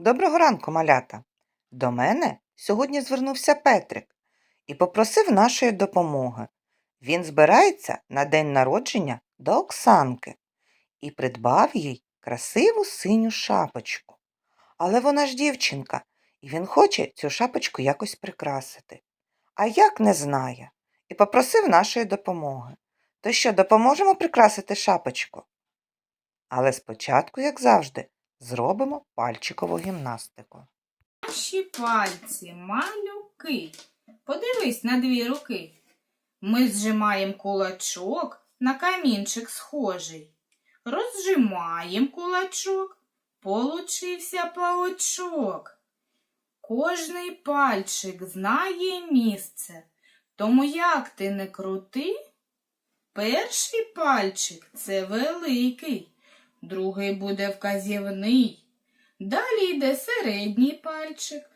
Доброго ранку, малята. До мене сьогодні звернувся Петрик і попросив нашої допомоги. Він збирається на день народження до Оксанки і придбав їй красиву синю шапочку. Але вона ж дівчинка, і він хоче цю шапочку якось прикрасити. А як не знає, і попросив нашої допомоги. То що, допоможемо прикрасити шапочку? Але спочатку, як завжди, зробимо пальчикову гімнастику. Наші пальці малюки. Подивись на дві руки. Ми зжимаємо кулачок на камінчик схожий. Розжимаємо кулачок. Получився паучок. Кожний пальчик знає місце. Тому як ти не крути, перший пальчик це великий, другий буде вказівний. Далі йде середній пальчик,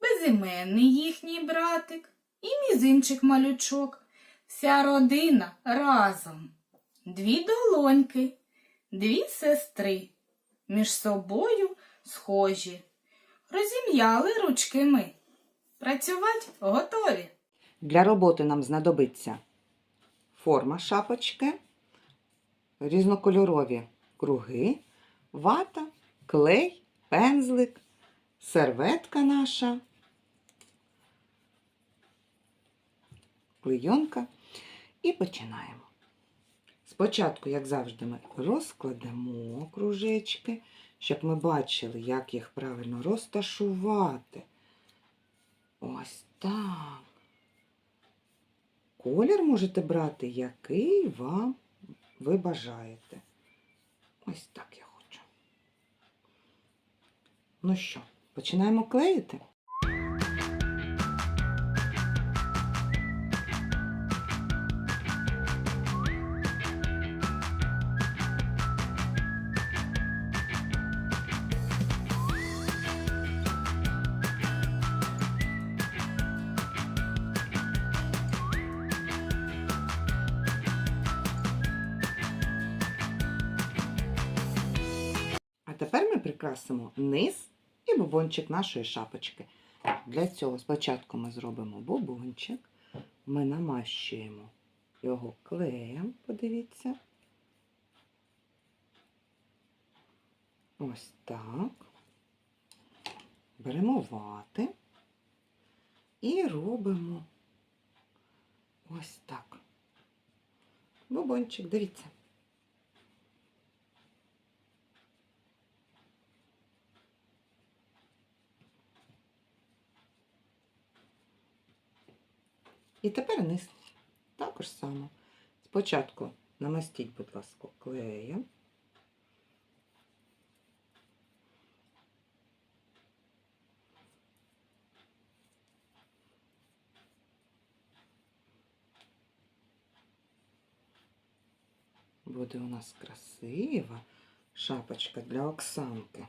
безіменний їхній братик і мізинчик малючок. Вся родина разом. Дві долоньки, дві сестри, між собою схожі. Розім'яли ручки ми. Працювати готові. Для роботи нам знадобиться форма шапочки, різнокольорові круги, вата, клей, пензлик, серветка наша, клейонка. І починаємо. Спочатку, як завжди, ми розкладемо кружечки, щоб ми бачили, як їх правильно розташувати. Ось так. Колір можете брати, який вам ви бажаєте. Ось так я хочу. Ну що, починаємо клеїти? Тепер ми прикрасимо низ і бубончик нашої шапочки. Для цього спочатку ми зробимо бубончик, ми намащуємо його клеєм, подивіться. Ось так. Беремо вати і робимо ось так. Бубончик, дивіться. І тепер низ. Також само. Спочатку намастіть, будь ласка, клеєм. Буде у нас красива шапочка для Оксанки.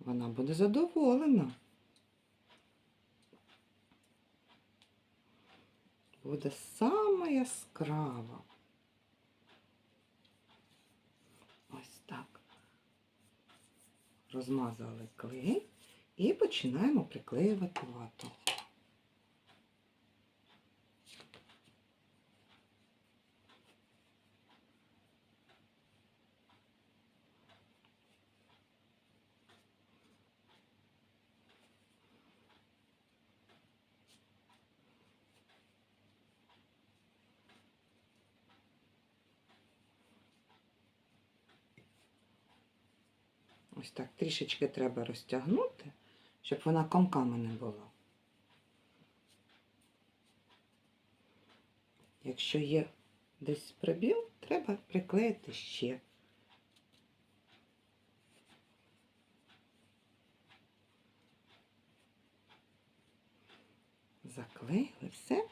Вона буде задоволена. Буде саме яскрава. Ось так. Розмазали клей і починаємо приклеювати вату. Ось так трішечки треба розтягнути, щоб вона комками не була. Якщо є десь прибіл, треба приклеїти ще. Заклеїли все.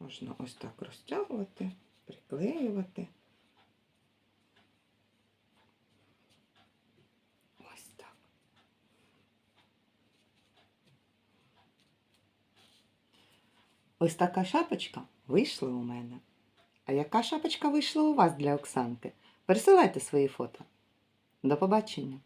Можна ось так розтягувати, приклеювати. Ось так. Ось така шапочка вийшла у мене. А яка шапочка вийшла у вас для Оксанки? Пересилайте свої фото. До побачення!